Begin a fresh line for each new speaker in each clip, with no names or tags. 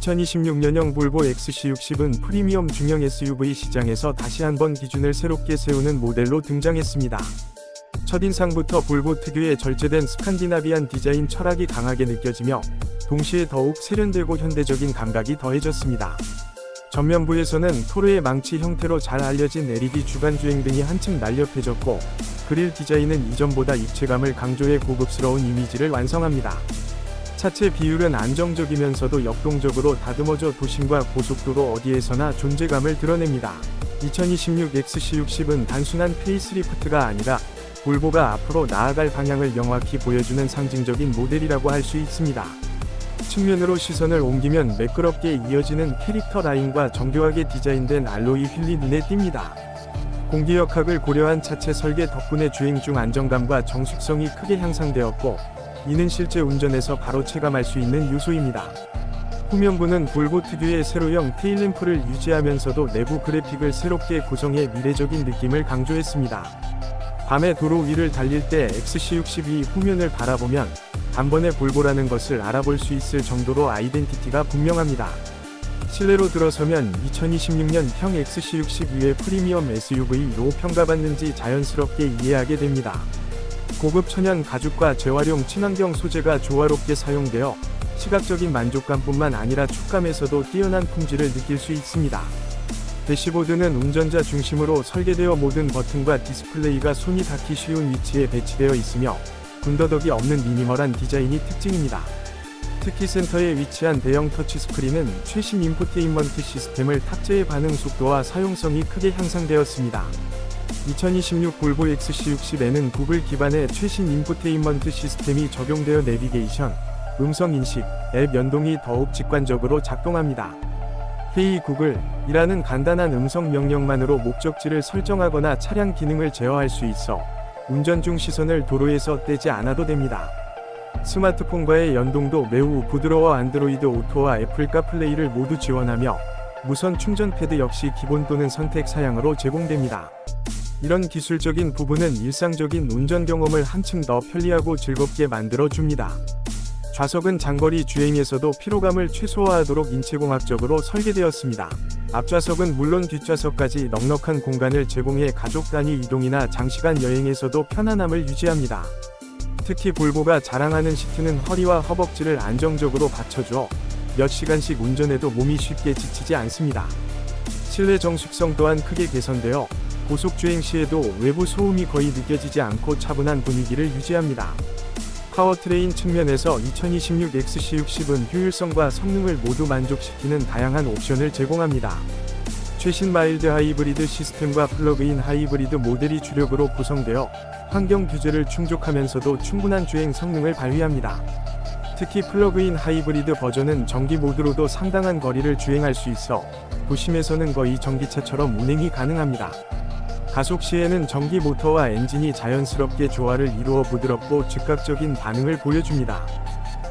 2026년형 볼보 XC60은 프리미엄 중형 SUV 시장에서 다시 한번 기준을 새롭게 세우는 모델로 등장했습니다. 첫인상부터 볼보 특유의 절제된 스칸디나비안 디자인 철학이 강하게 느껴지며 동시에 더욱 세련되고 현대적인 감각이 더해졌습니다. 전면부에서는 토르의 망치 형태로 잘 알려진 LED 주간주행 등이 한층 날렵해졌고 그릴 디자인은 이전보다 입체감을 강조해 고급스러운 이미지를 완성합니다. 차체 비율은 안정적이면서도 역동적으로 다듬어져 도심과 고속도로 어디에서나 존재감을 드러냅니다. 2026 XC60은 단순한 페이스리프트가 아니라 볼보가 앞으로 나아갈 방향을 명확히 보여주는 상징적인 모델이라고 할 수 있습니다. 측면으로 시선을 옮기면 매끄럽게 이어지는 캐릭터 라인과 정교하게 디자인된 알로이 휠이 눈에 띕니다. 공기역학을 고려한 차체 설계 덕분에 주행 중 안정감과 정숙성이 크게 향상되었고, 이는 실제 운전에서 바로 체감할 수 있는 요소입니다. 후면부는 볼보 특유의 세로형 테일램프를 유지하면서도 내부 그래픽을 새롭게 구성해 미래적인 느낌을 강조했습니다. 밤에 도로 위를 달릴 때 XC62 후면을 바라보면 단번에 볼보라는 것을 알아볼 수 있을 정도로 아이덴티티가 분명합니다. 실내로 들어서면 2026년형 XC62의 프리미엄 SUV로 평가받는지 자연스럽게 이해하게 됩니다. 고급 천연 가죽과 재활용 친환경 소재가 조화롭게 사용되어 시각적인 만족감뿐만 아니라 촉감에서도 뛰어난 품질을 느낄 수 있습니다. 대시보드는 운전자 중심으로 설계되어 모든 버튼과 디스플레이가 손이 닿기 쉬운 위치에 배치되어 있으며 군더더기 없는 미니멀한 디자인이 특징입니다. 특히 센터에 위치한 대형 터치스크린은 최신 인포테인먼트 시스템을 탑재해 반응 속도와 사용성이 크게 향상되었습니다. 2026 볼보 XC60에는 구글 기반의 최신 인포테인먼트 시스템이 적용되어 내비게이션, 음성 인식, 앱 연동이 더욱 직관적으로 작동합니다. 헤이 구글이라는 간단한 음성 명령만으로 목적지를 설정하거나 차량 기능을 제어할 수 있어 운전 중 시선을 도로에서 떼지 않아도 됩니다. 스마트폰과의 연동도 매우 부드러워 안드로이드 오토와 애플 카플레이를 모두 지원하며 무선 충전 패드 역시 기본 또는 선택 사양으로 제공됩니다. 이런 기술적인 부분은 일상적인 운전 경험을 한층 더 편리하고 즐겁게 만들어 줍니다. 좌석은 장거리 주행에서도 피로감을 최소화하도록 인체공학적으로 설계되었습니다. 앞좌석은 물론 뒷좌석까지 넉넉한 공간을 제공해 가족 단위 이동이나 장시간 여행에서도 편안함을 유지합니다. 특히 볼보가 자랑하는 시트는 허리와 허벅지를 안정적으로 받쳐줘 몇 시간씩 운전해도 몸이 쉽게 지치지 않습니다. 실내 정숙성 또한 크게 개선되어 고속 주행 시에도 외부 소음이 거의 느껴지지 않고 차분한 분위기를 유지합니다. 파워트레인 측면에서 2026 XC60은 효율성과 성능을 모두 만족시키는 다양한 옵션을 제공합니다. 최신 마일드 하이브리드 시스템과 플러그인 하이브리드 모델이 주력으로 구성되어 환경 규제를 충족하면서도 충분한 주행 성능을 발휘합니다. 특히 플러그인 하이브리드 버전은 전기 모드로도 상당한 거리를 주행할 수 있어 도심에서는 거의 전기차처럼 운행이 가능합니다. 가속 시에는 전기 모터와 엔진이 자연스럽게 조화를 이루어 부드럽고 즉각적인 반응을 보여줍니다.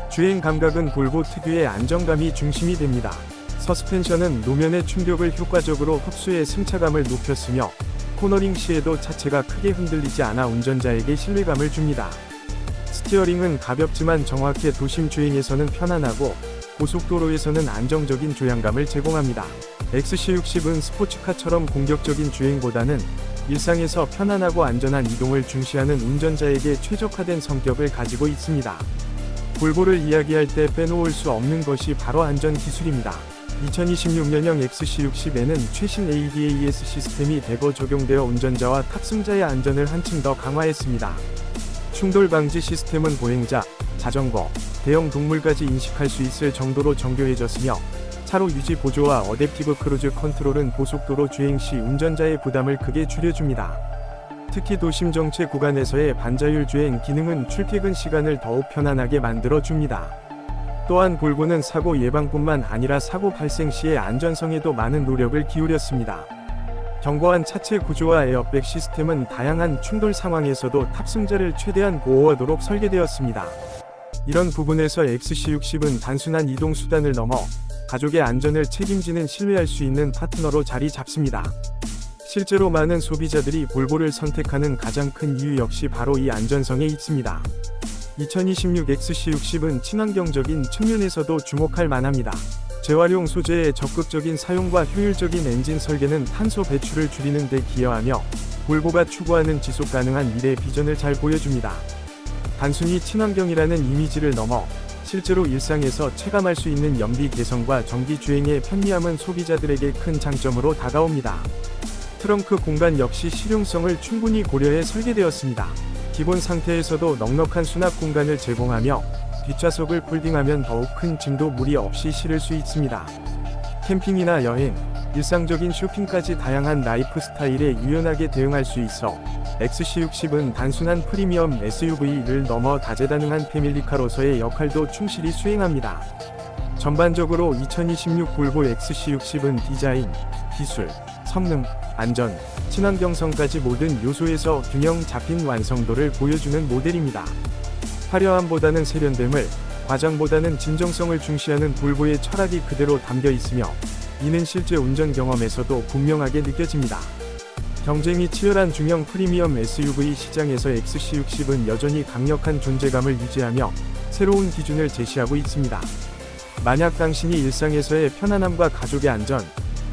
주행 감각은 볼보 특유의 안정감이 중심이 됩니다. 서스펜션은 노면의 충격을 효과적으로 흡수해 승차감을 높였으며 코너링 시에도 차체가 크게 흔들리지 않아 운전자에게 신뢰감을 줍니다. 스티어링은 가볍지만 정확해 도심 주행에서는 편안하고 고속도로에서는 안정적인 조향감을 제공합니다. XC60은 스포츠카처럼 공격적인 주행보다는 일상에서 편안하고 안전한 이동을 중시하는 운전자에게 최적화된 성격을 가지고 있습니다. 볼보를 이야기할 때 빼놓을 수 없는 것이 바로 안전 기술입니다. 2026년형 XC60에는 최신 ADAS 시스템이 대거 적용되어 운전자와 탑승자의 안전을 한층 더 강화했습니다. 충돌 방지 시스템은 보행자, 자전거, 대형 동물까지 인식할 수 있을 정도로 정교해졌으며 차로 유지 보조와 어댑티브 크루즈 컨트롤은 고속도로 주행 시 운전자의 부담을 크게 줄여줍니다. 특히 도심 정체 구간에서의 반자율 주행 기능은 출퇴근 시간을 더욱 편안하게 만들어 줍니다. 또한 볼보는 사고 예방뿐만 아니라 사고 발생 시의 안전성에도 많은 노력을 기울였습니다. 견고한 차체 구조와 에어백 시스템은 다양한 충돌 상황에서도 탑승자를 최대한 보호하도록 설계되었습니다. 이런 부분에서 XC60은 단순한 이동 수단을 넘어 가족의 안전을 책임지는 신뢰할 수 있는 파트너로 자리 잡습니다. 실제로 많은 소비자들이 볼보를 선택하는 가장 큰 이유 역시 바로 이 안전성에 있습니다. 2026 XC60은 친환경적인 측면에서도 주목할 만합니다. 재활용 소재의 적극적인 사용과 효율적인 엔진 설계는 탄소 배출을 줄이는 데 기여하며 볼보가 추구하는 지속 가능한 미래 비전을 잘 보여줍니다. 단순히 친환경이라는 이미지를 넘어 실제로 일상에서 체감할 수 있는 연비 개선과 전기 주행의 편리함은 소비자들에게 큰 장점으로 다가옵니다. 트렁크 공간 역시 실용성을 충분히 고려해 설계되었습니다. 기본 상태에서도 넉넉한 수납 공간을 제공하며 뒷좌석을 폴딩하면 더욱 큰 짐도 무리 없이 실을 수 있습니다. 캠핑이나 여행, 일상적인 쇼핑까지 다양한 라이프 스타일에 유연하게 대응할 수 있어 XC60은 단순한 프리미엄 SUV를 넘어 다재다능한 패밀리카로서의 역할도 충실히 수행합니다. 전반적으로 2026 볼보 XC60은 디자인, 기술, 성능, 안전, 친환경성까지 모든 요소에서 균형 잡힌 완성도를 보여주는 모델입니다. 화려함보다는 세련됨을, 과장보다는 진정성을 중시하는 볼보의 철학이 그대로 담겨 있으며 이는 실제 운전 경험에서도 분명하게 느껴집니다. 경쟁이 치열한 중형 프리미엄 SUV 시장에서 XC60은 여전히 강력한 존재감을 유지하며 새로운 기준을 제시하고 있습니다. 만약 당신이 일상에서의 편안함과 가족의 안전,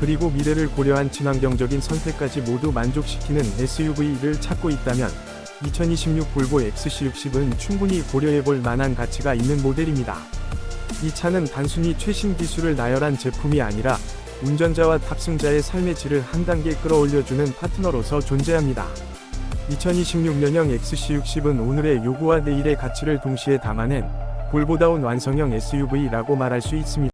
그리고 미래를 고려한 친환경적인 선택까지 모두 만족시키는 SUV를 찾고 있다면 2026 볼보 XC60은 충분히 고려해볼 만한 가치가 있는 모델입니다. 이 차는 단순히 최신 기술을 나열한 제품이 아니라 운전자와 탑승자의 삶의 질을 한 단계 끌어올려주는 파트너로서 존재합니다. 2026년형 XC60은 오늘의 요구와 내일의 가치를 동시에 담아낸 볼보다운 완성형 SUV라고 말할 수 있습니다.